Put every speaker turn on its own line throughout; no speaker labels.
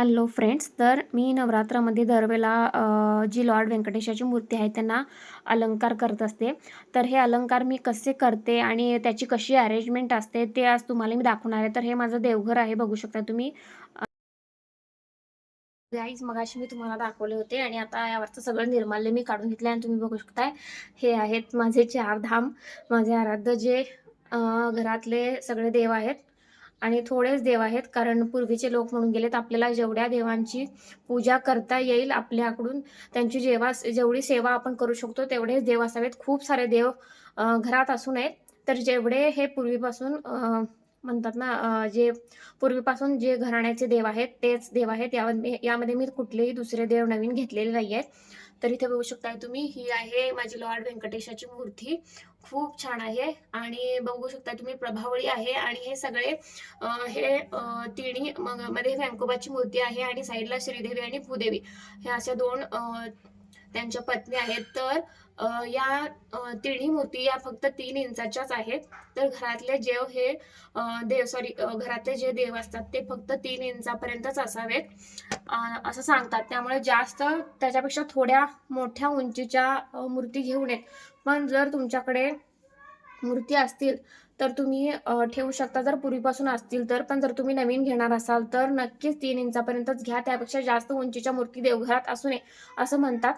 Hello friends तर मी नवरात्रामध्ये दरवेळेला जी लॉर्ड व्यंकटेशाची मूर्ती आहे त्यांना अलंकार करत असते. तर हे अलंकार मी कसे करते आणि त्याची कशी अरेंजमेंट असते ते आज तुम्हाला मी दाखवणार आहे. तर हे माझं देवघर आहे बघू शकता तुम्ही. गाईज मगाशी मी तुम्हाला दाखवले होते आणि आता यावरचं सगळं निर्माल्य मी काढून घेतले आणि तुम्ही बघू शकताय हे आहेत माझे चार धाम माझे आराध्य जे घरातले सगळे देव आहेत. आणि थोडेच देव आहेत. कारण पूर्वीचे लोक म्हणून गेलेत आपल्याला जेवढ्या देवांची पूजा करता येईल आपल्याकडून त्यांची जेव्हा जेवढी सेवा आपण करू शकतो तेवढेच देव असावेत. खूप सारे देव घरात असू नयेत तर जेवढे हे पूर्वीपासून म्हणतात ना जे पूर्वीपासून जे घराण्याचे देव आहेत तेच देव आहेत. यामध्ये यामध्ये मी कुठलेही दुसरे देव नवीन घेतलेले नाही आहेत तर इथे बघू शकताय तुम्ही ही आहे माझी लॉर्ड व्यंकटेशाची मूर्ती. खूप छान आहे. आणि बघू शकता तुम्ही प्रभावळी आहे. आणि हे सगळे हे तिन्ही मध्ये व्यंकोबाची मूर्ती आहे. आणि साईडला श्रीदेवी आणि भूदेवी. ह्या अशा दोन अ, त्यांच्या पत्नी आहेत तर या तिन्ही मूर्ती या फक्त तीन इंचाच्याच आहेत. तर घरातले जेव हे देव सॉरी घरातले जे देव असतात ते फक्त तीन इंचापर्यंतच असावेत. असं सांगतात. त्यामुळे जास्त त्याच्यापेक्षा थोड्या मोठ्या उंचीच्या मूर्ती घेऊ नयेत पण जर तुमच्याकडे मूर्ती असतील तर तुम्ही ठेवू शकता. जर पूर्वीपासून असतील तर पण जर तुम्ही नवीन घेणार असाल तर नक्कीच तीन इंचापर्यंतच घ्या. त्यापेक्षा जास्त उंचीच्या मूर्ती देवघरात असू नये असं म्हणतात.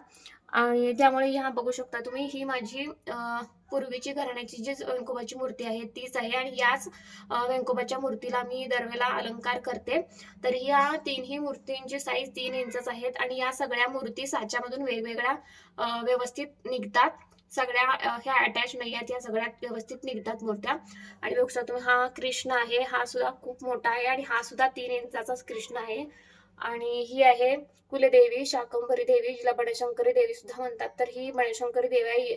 आणि त्यामुळे ह्या बघू शकता तुम्ही ही माझी पूर्वीची घराण्याची जी व्यंकोबाची मूर्ती आहे तीच आहे. आणि याच अ, व्यंकोबाच्या मूर्तीला मी दरवेळेला अलंकार करते. तर या तीनही मूर्तींची साईज तीन इंचच आहेत. आणि या सगळ्या मूर्ती साच्यामधून वेगवेगळ्या व्यवस्थित निघतात. सगळ्या ह्या अटॅच नाही आहेत या सगळ्या व्यवस्थित निघतात मूर्त्या आणि बघू शकता तुम्ही हा कृष्ण आहे हा सुद्धा खूप मोठा आहे आणि हा सुद्धा तीन इंचाचाच कृष्ण आहे. आणि ही आहे कुलदेवी शाकंभरी देवी जिला बनशंकरी देवी सुद्धा म्हणतात. तर ही बनशंकरी देवी आहे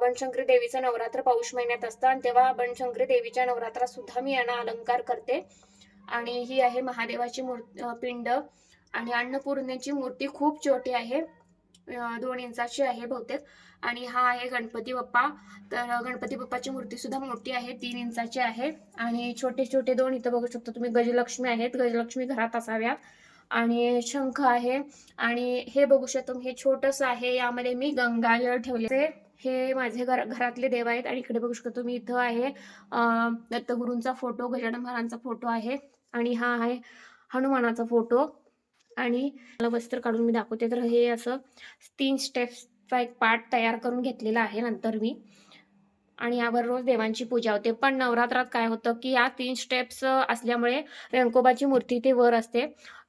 बनशंकरी देवीचं नवरात्र पाऊस महिन्यात असतं आणि तेव्हा बनशंकरी देवीच्या नवरात्रात सुद्धा मी यांना अलंकार करते. आणि ही आहे महादेवाची मूर्ती पिंड. आणि अन्नपूर्णेची मूर्ती खूप छोटी आहे दोन इंचाची आहे बहुतेक. आणि हा आहे गणपती बाप्पा. तर गणपती बाप्पाची मूर्ती सुद्धा मोठी आहे तीन इंचाची आहे. आणि छोटे छोटे दोन इथं बघू शकता तुम्ही गजलक्ष्मी आहेत. गजलक्ष्मी घरात असाव्यात. आणि शंख आहे. आणि हे बघू शकता तुम्ही हे छोटस आहे. यामध्ये मी गंगाजळ ठेवले हे माझे घर घरातले देव आहेत. आणि इकडे बघू शकता तुम्ही इथं आहे दत्तगुरूंचा फोटो गजानन महाराजांचा फोटो आहे. आणि हा आहे हनुमानाचा फोटो. आणि मला वस्त्र काढून मी दाखवते. तर हे असं तीन स्टेप्स चा एक पार्ट तयार करून घेतलेला आहे नंतर मी. आणि यावर रोज देवांची पूजा होते. पण नवरात्रात काय होतं की या तीन स्टेप्स असल्यामुळे व्यंकोबाची मूर्ती ते वर असते.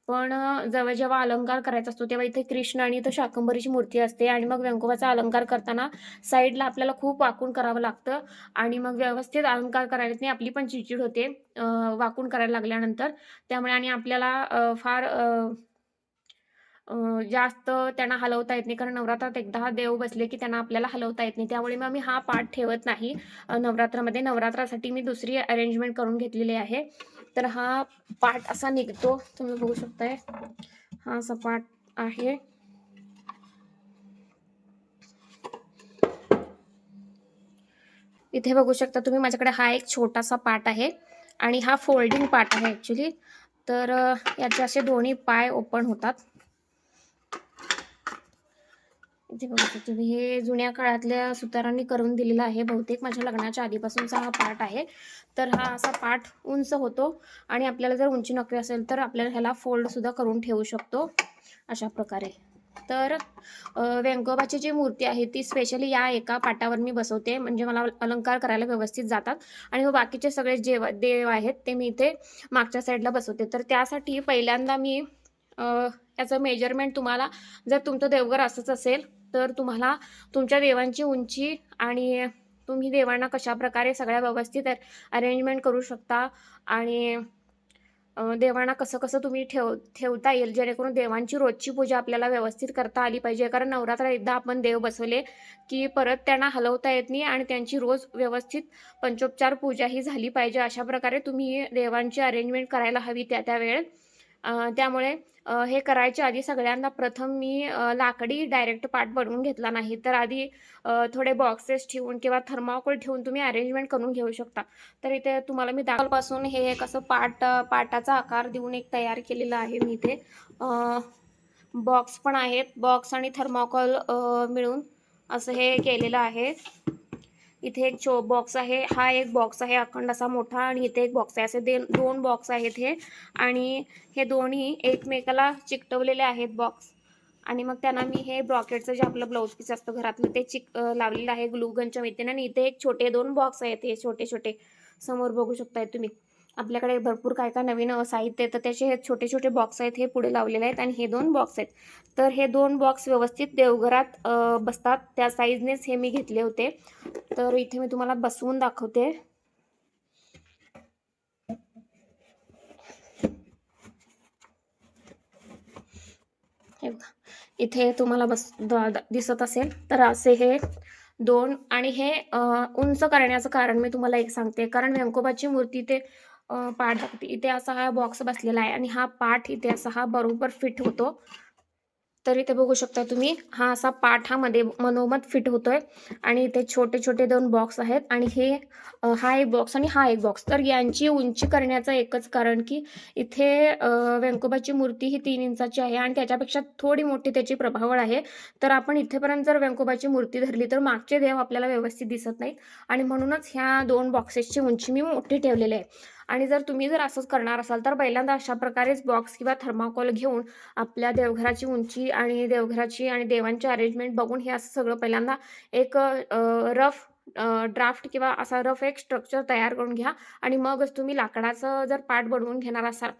पण जेव्हा जेव्हा अलंकार करायचा असतो तेव्हा इथे कृष्ण आणि इथं शाकंभरीची मूर्ती असते. आणि मग व्यंकोबाचा अलंकार करताना साईडला आपल्याला खूप वाकून करावं लागतं. आणि मग व्यवस्थित अलंकार करायला नाही आपली पण चिडचिड होते वाकून करायला लागल्यानंतर. त्यामुळे आणि आपल्याला फार जास्त त्यांना हलवता येत नाही. कारण नवरात्रात एकदा देव बसले की त्यांना आपल्याला हलवता येत नाही. त्यामुळे मग मी हा पाठ ठेवत नाही. नवरात्रामध्ये. नवरात्रासाठी मी दुसरी अरेंजमेंट करून घेतलेली आहे. तर हा पाठ असा निघतो. तुम्ही बघू शकताय. हा असा पाठ आहे. इथे बघू शकता तुम्ही माझ्याकडे हा एक छोटासा पाठ आहे. आणि हा फोल्डिंग पाठ आहे ॲक्च्युली तर याचे असे दोन्ही पाय ओपन होतात. इथे बघू शकतो तुम्ही हे जुन्या काळातल्या सुतारांनी करून दिलेलं आहे. बहुतेक माझ्या लग्नाच्या आधीपासूनचा हा पाठ आहे. तर हा असा पाठ उंच होतो आणि आपल्याला जर उंची नको असेल तर आपल्याला ह्याला फोल्डसुद्धा करून ठेवू शकतो. अशा प्रकारे. तर व्यंकोबाची जी मूर्ती आहे ती स्पेशली या एका पाटावर मी बसवते. म्हणजे मला अलंकार करायला व्यवस्थित जातात. आणि मग बाकीचे सगळे जेव देव आहेत ते मी इथे मागच्या साईडला बसवते. तर त्यासाठी पहिल्यांदा मी याचं मेजरमेंट तुम्हाला जर तुमचं देवघर असंच असेल तर तुम्हाला तुमच्या देवांची उंची आणि तुम्ही देवांना कशा प्रकारे सगळ्या व्यवस्थित अरेंजमेंट करू शकता आणि देवांना कसं कसं तुम्ही ठेव ठेवता येईल जेणेकरून देवांची रोजची पूजा आपल्याला व्यवस्थित करता आली पाहिजे. कारण नवरात्रात एकदा आपण देव बसवले की परत त्यांना हलवता येत नाही आणि त्यांची रोज व्यवस्थित पंचोपचार पूजा ही झाली पाहिजे. अशा प्रकारे तुम्ही देवांची अरेंजमेंट करायला हवी त्या त्या वेळेत. त्यामुळे हे करायच्या आधी सगळ्यांना प्रथम मी लाकडी डायरेक्ट पार्ट बनवून घेतला नाही. तर आधी थोडे बॉक्सेस ठेवून किंवा थर्माकोल ठेवून तुम्ही अरेंजमेंट करून घेऊ शकता. तर इथे तुम्हाला मी दाखलपासून हे एक असं पाट पाटाचा आकार देऊन एक तयार केलेलं आहे मी इथे. बॉक्स पण आहेत. बॉक्स आणि थर्माकोल मिळून असं हे केलेलं आहे. इथे एक चो बॉक्स आहे. हा एक बॉक्स आहे अखंड असा मोठा आणि इथे एक बॉक्स आहे. असे दे दोन बॉक्स आहेत हे. आणि हे दोन्ही एकमेकाला चिकटवलेले आहेत बॉक्स. आणि मग त्यांना मी हे ब्रॉकेटचं जे आपलं ब्लाऊज पीस असतं घरातलं ते चिक लावलेलं आहे ग्लूगनच्या मेथीने. आणि इथे एक छोटे दोन बॉक्स आहेत हे छोटे छोटे समोर बघू शकताय तुम्ही. आपल्याकडे भरपूर काय काय नवीन साहित्य आहे. तर त्याचे हे छोटे छोटे बॉक्स आहेत. हे पुढे लावलेले आहेत. आणि हे दोन बॉक्स आहेत. तर हे दोन बॉक्स व्यवस्थित देवघरात बसतात. त्या साईजनेच हे मी घेतले होते. तर इथे मी तुम्हाला बसवून दाखवते. हे बघा. इथे तुम्हाला बस दिसत असेल. तर असे हे दोन आणि हे उंच करण्याचं कारण मी तुम्हाला एक सांगते. कारण व्यंकोबाची मूर्ती ते पाठ दाखवते इथे असा हा बॉक्स बसलेला आहे आणि हा पाठ इथे असा हा बरोबर फिट होतो. तर इथे बघू शकता तुम्ही हा असा पाठ हा मध्ये मनोमत फिट होतोय. आणि इथे छोटे छोटे दोन बॉक्स आहेत. आणि हे हा एक बॉक्स आणि हा एक बॉक्स तर यांची उंची करण्याचं एकच कारण की इथे व्यंकोबाची मूर्ती ही तीन इंचाची आहे आणि त्याच्यापेक्षा थोडी मोठी त्याची प्रभावळ आहे. तर आपण इथेपर्यंत जर व्यंकोबाची मूर्ती धरली तर मागचे देव आपल्याला व्यवस्थित दिसत नाहीत. आणि म्हणूनच ह्या दोन बॉक्सेसची उंची मी मोठी ठेवलेली आहे. आणि जर तुम्ही जर असंच करणार असाल तर पहिल्यांदा अशा प्रकारेच बॉक्स किंवा थर्माकोल घेऊन आपल्या देवघराची उंची आणि देवघराची आणि देवांची अरेंजमेंट बघून हे असं सगळं पहिल्यांदा एक रफ ड्राफ्ट किंवा असा रफ एक स्ट्रक्चर तयार करून घ्या. आणि मगच तुम्ही लाकडाचं जर पाठ बनवून घेणार असाल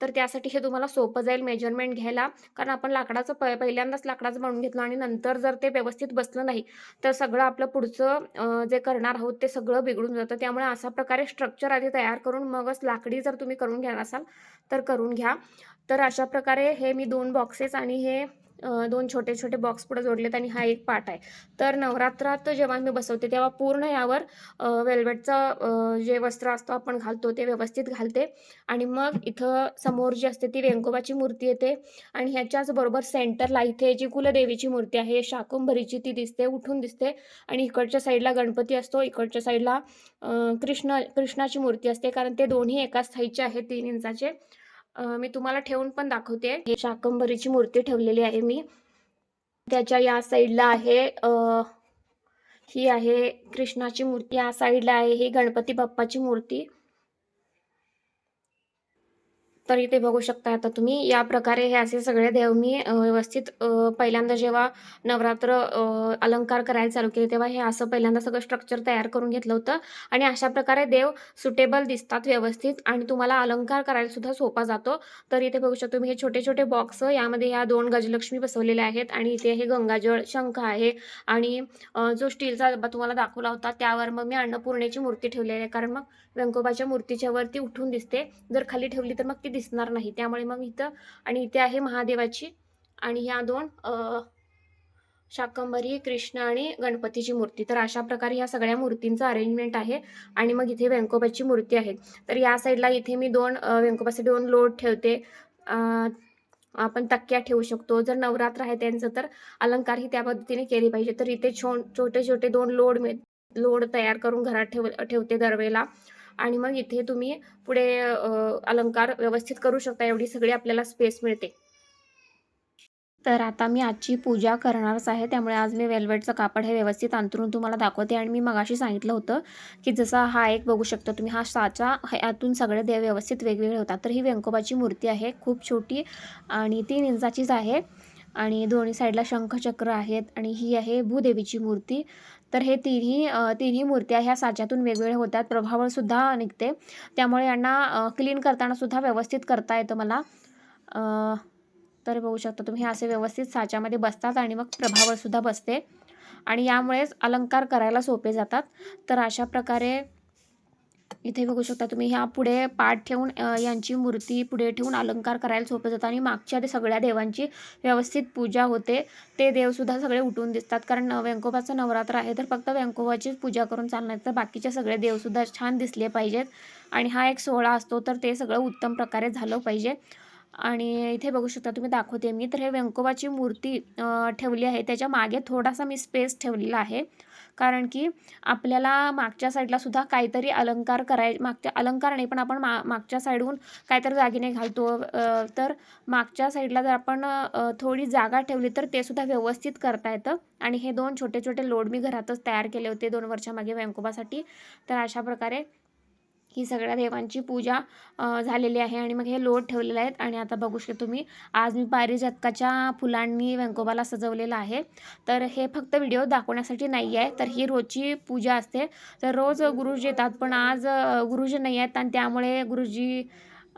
तर त्यासाठी हे तुम्हाला सोपं जाईल मेजरमेंट घ्यायला. कारण आपण लाकडाचं प पहिल्यांदाच लाकडाचं बनवून घेतलं आणि नंतर जर ते व्यवस्थित बसलं नाही तर सगळं आपलं पुढचं जे करणार आहोत ते सगळं बिघडून जातं. त्यामुळे अशा प्रकारे स्ट्रक्चर आधी तयार करून मगच लाकडी जर तुम्ही करून घेणार असाल तर करून घ्या. तर अशा प्रकारे हे मी दोन बॉक्सेस आणि हे दोन छोटे छोटे बॉक्स पुढे जोडलेत आणि हा एक पार्ट आहे. तर नवरात्रात जेव्हा मी बसवते तेव्हा पूर्ण यावर वेल्वेटचं जे वस्त्र असतो आपण घालतो ते व्यवस्थित घालते. आणि मग इथं समोर जी असते ती वेंकोबाची मूर्ती येते. आणि ह्याच्याच बरोबर सेंटरला इथे जी कुलदेवीची मूर्ती आहे शाकुंभरीची ती दिसते उठून दिसते. आणि इकडच्या साईडला गणपती असतो इकडच्या साईडला कृष्ण कृष्णाची मूर्ती असते. कारण ते दोन्ही एकाच साईजचे आहेत तीन इंचाचे. मी तुम्हाला ठेवून पण दाखवते. हे शाकंभरीची मूर्ती ठेवलेली आहे मी. त्याच्या या साईडला आहे ही आहे कृष्णाची मूर्ती. या साईडला आहे ही गणपती बाप्पाची मूर्ती. तर इथे बघू शकता. आता तुम्ही या प्रकारे हे असे सगळे देव मी व्यवस्थित पहिल्यांदा जेव्हा नवरात्र अलंकार करायला चालू केले तेव्हा हे असं पहिल्यांदा सगळं स्ट्रक्चर तयार करून घेतलं होतं. आणि अशा प्रकारे देव सुटेबल दिसतात व्यवस्थित आणि तुम्हाला अलंकार करायला सुद्धा सोपा जातो. तर इथे बघू शकतो तुम्ही हे छोटे छोटे बॉक्स यामध्ये ह्या दोन गजलक्ष्मी बसवलेल्या आहेत आणि इथे हे गंगाजळ शंख आहे आणि जो स्टीलचा डब्बा तुम्हाला दाखवला होता त्यावर मग मी अन्नपूर्णेची मूर्ती ठेवलेली आहे. कारण मग व्यंकोबाच्या मूर्तीच्या वरती उठून दिसते. जर खाली ठेवली तर मग ती दिसणार नाही. त्यामुळे मग इथं आणि इथे आहे महादेवाची आणि ह्या दोन शाकंभरी कृष्ण आणि गणपतीची मूर्ती. तर अशा प्रकारे ह्या सगळ्या मूर्तींचं अरेंजमेंट आहे आणि मग इथे व्यंकोबाची मूर्ती आहे. तर या साईडला इथे मी दोन अ, व्यंकोबाचे दोन लोट ठेवते. आपण तक्क्या ठेवू शकतो. जर नवरात्र आहे त्यांचं तर अलंकारही त्या पद्धतीने केली पाहिजे. तर इथे छो छोटे छोटे दोन लोड मी लोड तयार करून घरात ठेव ठेवते दरवेळेला. आणि मग इथे तुम्ही पुढे अलंकार व्यवस्थित करू शकता एवढी सगळी आपल्याला स्पेस मिळते. तर आता मी आजची पूजा करणारच आहे त्यामुळे आज मी वेल्वेटचं कापड हे व्यवस्थित अंतरून तुम्हाला दाखवते आणि मी मगाशी सांगितलं होतं की जसा हा एक बघू शकता तुम्ही हा साचा यातून सगळे देव व्यवस्थित वेगवेगळे होतात. तर ही व्यंकोबाची मूर्ती आहे खूप छोटी आणि तीन इंचाचीच आहे. आणि दोन्ही साईडला शंखचक्र आहेत आणि ही आहे भूदेवीची मूर्ती. तर हे तिन्ही तिन्ही मूर्त्या ह्या साच्यातून वेगवेगळ्या होतात. प्रभावळसुद्धा निघते. त्यामुळे यांना क्लीन करतानासुद्धा व्यवस्थित करता येतं मला. तर बघू शकता तुम्ही हे असे व्यवस्थित साच्यामध्ये बसतात आणि मग प्रभावळसुद्धा बसते. आणि यामुळेच अलंकार करायला सोपे जातात. तर अशा प्रकारे इथे बघू शकता तुम्ही ह्या पुढे पाठ ठेवून यांची मूर्ती पुढे ठेवून अलंकार करायला सोपं जातं आणि मागच्या सगळ्या देवांची व्यवस्थित पूजा होते. ते देवसुद्धा सगळे उठून दिसतात कारण व्यंकोबाचं नवरात्र आहे तर फक्त व्यंकोबाचीच पूजा करून चालणार तर बाकीचे सगळे देवसुद्धा छान दिसले पाहिजेत. आणि हा एक सोहळा असतो तर ते सगळं उत्तम प्रकारे झालं पाहिजे. आणि इथे बघू शकता तुम्ही दाखवते मी. तर हे व्यंकोबाची मूर्ती ठेवली आहे. त्याच्यामागे थोडासा मी स्पेस ठेवलेला आहे. कारण की आपल्याला मागच्या साईडला सुद्धा काहीतरी अलंकार कराय मागच्या अलंकार नाही पण आपण मा मागच्या साईडहून काहीतरी दागिने घालतो. तर मागच्या साईडला जर आपण थोडी जागा ठेवली तर ते सुद्धा व्यवस्थित करता येतं. आणि हे दोन छोटे छोटे लोड मी घरातच तयार केले होते दोन वर्षा मागे व्यंकोबासाठी तर अशा प्रकारे ही सगळ्या देवांची पूजा झालेली आहे आणि मग हे लोट ठेवलेले आहेत आणि आता बघू शकता तुम्ही आज मी पारिजातकाच्या फुलांनी व्यंकोबाला सजवलेलं आहे. तर हे फक्त व्हिडिओ दाखवण्यासाठी नाही आहे तर ही रोजची पूजा असते. तर रोज गुरुजी येतात पण आज गुरुजी नाही आहेत आणि त्यामुळे गुरुजी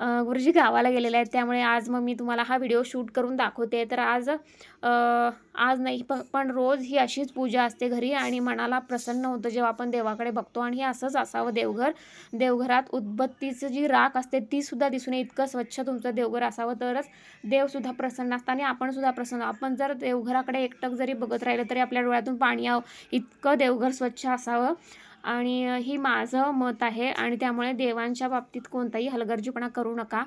गुरुजी गावाला गेलेले आहेत. त्यामुळे आज मग मी तुम्हाला हा व्हिडिओ शूट करून दाखवते. तर आज आज नाही प पण रोज ही अशीच पूजा असते घरी आणि मनाला प्रसन्न होतं जेव्हा आपण देवाकडे बघतो. आणि हे असंच असावं देवघर. देवघरात उदबत्तीचं जी राख असते तीसुद्धा दिसून येईल. इतकं स्वच्छ तुमचं देवघर असावं. तरच देवसुद्धा प्रसन्न असतं आणि आपणसुद्धा प्रसन्न आपण जर देवघराकडे एकटक जरी बघत राहिलं तरी आपल्या डोळ्यातून पाणी यावं. इतकं देवघर स्वच्छ असावं. आणि ही माझं मत आहे आणि त्यामुळे देवांच्या बाबतीत कोणताही हलगर्जीपणा करू नका.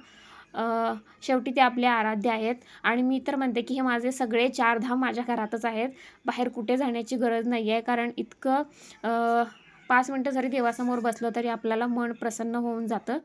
शेवटी ते आपले आराध्य आहेत आणि मी तर म्हणते की हे माझे सगळे चार धाम माझ्या घरातच आहेत. बाहेर कुठे जाण्याची गरज नाही आहे कारण इतकं पाच मिनटं जरी देवासमोर बसलं तरी आपल्याला मन प्रसन्न होऊन जातं.